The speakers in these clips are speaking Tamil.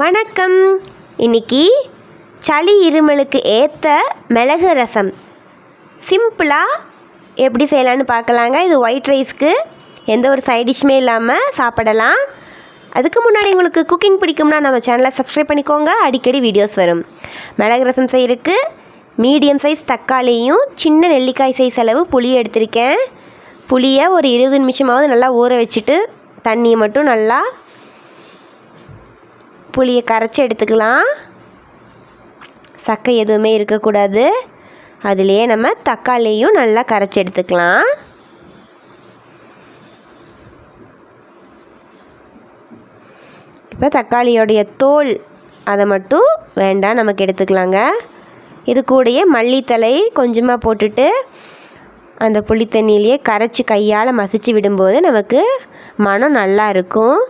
வணக்கம். இன்னைக்கு சளி இருமலுக்கு ஏற்ற மிளகு ரசம். சிம்பிளாக எப்படி செய்யலான்னு பார்க்கலாங்க. இது ஒயிட் ரைஸ்க்கு எந்த ஒரு சைட் டிஷ்மே இல்லாமல் சாப்பிடலாம். அதுக்கு முன்னாடி உங்களுக்கு குக்கிங் பிடிக்கும்னா நம்ம சேனலை சப்ஸ்கிரைப் பண்ணிக்கோங்க. அடிக்கடி வீடியோஸ் வரும். மிளகு ரசம் செய்யறதுக்கு மீடியம் சைஸ் தக்காளியும் சின்ன நெல்லிக்காய் சைஸ் அளவு புளி எடுத்திருக்கேன். புளியை ஒரு இருபது நிமிஷமாவது நல்லா ஊற வச்சுட்டு தண்ணியை மட்டும் நல்லா புளியை கரைச்சி எடுத்துக்கலாம். சக்கை எதுவுமே இருக்கக்கூடாது. அதுலேயே நம்ம தக்காளியும் நல்லா கரைச்சி எடுத்துக்கலாம். இப்போ தக்காளியோடைய தோல் அதை மட்டும் வேண்டாம் நமக்கு எடுத்துக்கலாங்க. இது கூடயே மல்லித்தலை கொஞ்சமாக போட்டுட்டு அந்த புளி கரைச்சி கையால் மசிச்சு விடும்போது நமக்கு மனம் நல்லா இருக்கும்.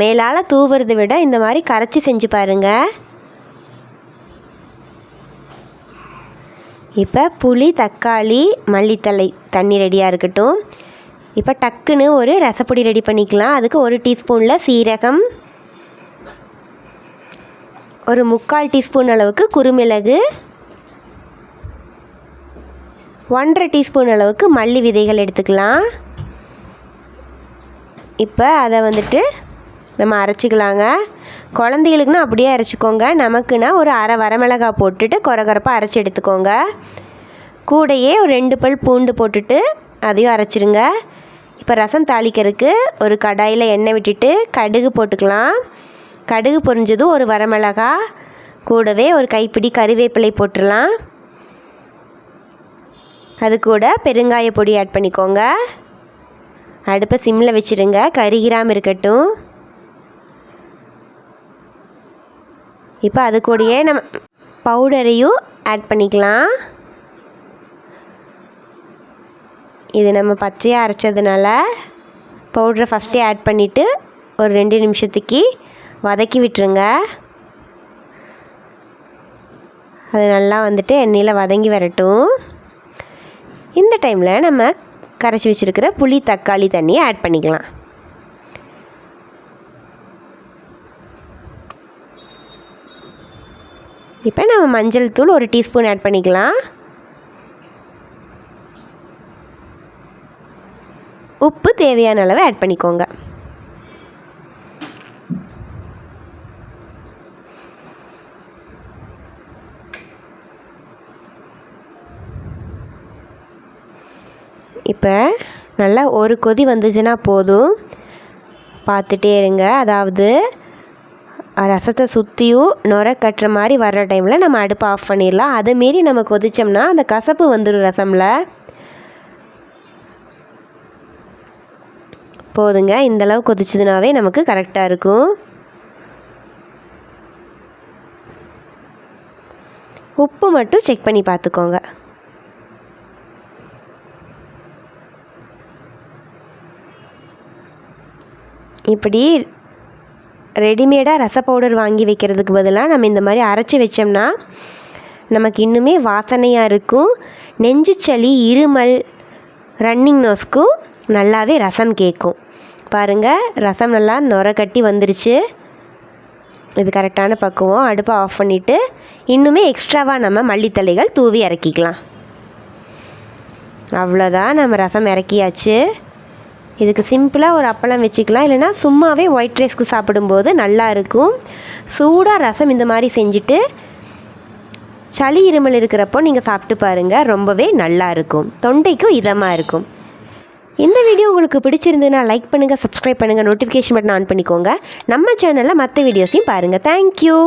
மேலால் தூவுறதை விட இந்த மாதிரி கரைச்சி செஞ்சு பாருங்கள் இப்போ புளி தக்காளி மல்லித்தலை தண்ணி ரெடியாக இருக்கட்டும். இப்போ டக்குன்னு ஒரு ரசப்பொடி ரெடி பண்ணிக்கலாம். அதுக்கு ஒரு டீஸ்பூனில் சீரகம். ஒரு முக்கால் டீஸ்பூன் அளவுக்கு குறுமிளகு ஒன்றரை டீஸ்பூன் அளவுக்கு மல்லி விதைகள் எடுத்துக்கலாம். இப்போ அதை வந்துட்டு நம்ம அரைச்சிக்கலாங்க. குழந்தைகளுக்குன்னா அப்படியே அரைச்சிக்கோங்க. நமக்குன்னா ஒரு அரை வரமிளகா போட்டுட்டு குறகுறப்பாக அரைச்சி எடுத்துக்கோங்க. கூடையே ஒரு ரெண்டு பல் பூண்டு போட்டுட்டு அதையும் அரைச்சிருங்க. இப்போ ரசம் தாளிக்கிறதுக்கு ஒரு கடாயில் எண்ணெய் விட்டுட்டு கடுகு போட்டுக்கலாம். கடுகு பொரிஞ்சதும் ஒரு வரமிளகா கூடவே ஒரு கைப்பிடி கறிவேப்பிலை போட்டுடலாம். அது கூட பெருங்காய பொடி ஆட் பண்ணிக்கோங்க. அடுப்பை சிம்மில் வச்சுருங்க. கருகிராமல் இருக்கட்டும். இப்போ அது கூடயே நம்ம பவுடரையும் ஆட் பண்ணிக்கலாம். இது நம்ம பச்சையாக அரைச்சதுனால பவுடரை ஃபஸ்ட்டே ஆட் பண்ணிவிட்டு ஒரு ரெண்டு நிமிஷத்துக்கு வதக்கி விட்டுருங்க. அது நல்லா வந்துட்டு எண்ணெயில் வதங்கி வரட்டும். இந்த டைமில் நம்ம கரைச்சி வச்சுருக்கிற புளி தக்காளி தண்ணியை ஆட் பண்ணிக்கலாம். இப்போ நம்ம மஞ்சள் தூள் ஒரு டீஸ்பூன் ஆட் பண்ணிக்கலாம். உப்பு தேவையான அளவு ஆட் பண்ணிக்கோங்க. இப்போ நல்லா ஒரு கொதி வந்துச்சுன்னா போதும். பார்த்துட்டே இருங்க. அதாவது ரசத்தை சுற்றியும் நுர கட்டுற மாதிரி வர்ற டைமில் நம்ம அடுப்பை ஆஃப் பண்ணிடலாம். அதை மாரி நம்ம கொதித்தோம்னா அந்த கசப்பு வந்துடும் ரசமில். போதுங்க. இந்தளவு கொதிச்சதுனாவே நமக்கு கரெக்டாக இருக்கும். உப்பு மட்டும் செக் பண்ணி பார்த்துக்கோங்க. இப்படி ரெடிமேடாக ரச பவுடர் வாங்கி வைக்கிறதுக்கு பதிலாக நம்ம இந்த மாதிரி அரைச்சி வச்சோம்னா நமக்கு இன்னுமே வாசனையாக இருக்கும். நெஞ்சு சளி இருமல் ரன்னிங் நோஸ்க்கும் நல்லாவே ரசம் கேட்கும் பாருங்கள் ரசம் நல்லா நுர கட்டி வந்துருச்சு. இது கரெக்டான பக்குவம். அடுப்பை ஆஃப் பண்ணிவிட்டு இன்னுமே எக்ஸ்ட்ராவாக நம்ம மல்லித்தலைகள் தூவி இறக்கிக்கலாம். அவ்வளோதான் நம்ம ரசம் இறக்கியாச்சு. இதுக்கு சிம்பிளாக ஒரு அப்பளம் வச்சுக்கலாம். இல்லைனா சும்மாவே ஒயிட் ரைஸ்க்கு சாப்பிடும்போது நல்லா இருக்கும். சூடாக ரசம் இந்த மாதிரி செஞ்சுட்டு சளி இருமல் இருக்கிறப்போ நீங்கள் சாப்பிட்டு பாருங்கள் ரொம்பவே நல்லா இருக்கும். தொண்டைக்கும் இதமாக இருக்கும். இந்த வீடியோ உங்களுக்கு பிடிச்சிருந்ததுன்னா லைக் பண்ணுங்கள் சப்ஸ்கிரைப் பண்ணுங்கள் நோட்டிஃபிகேஷன் பட்டன் ஆன் பண்ணிக்கோங்க. நம்ம சேனலில் மற்ற வீடியோஸையும் பாருங்கள் தேங்க்யூ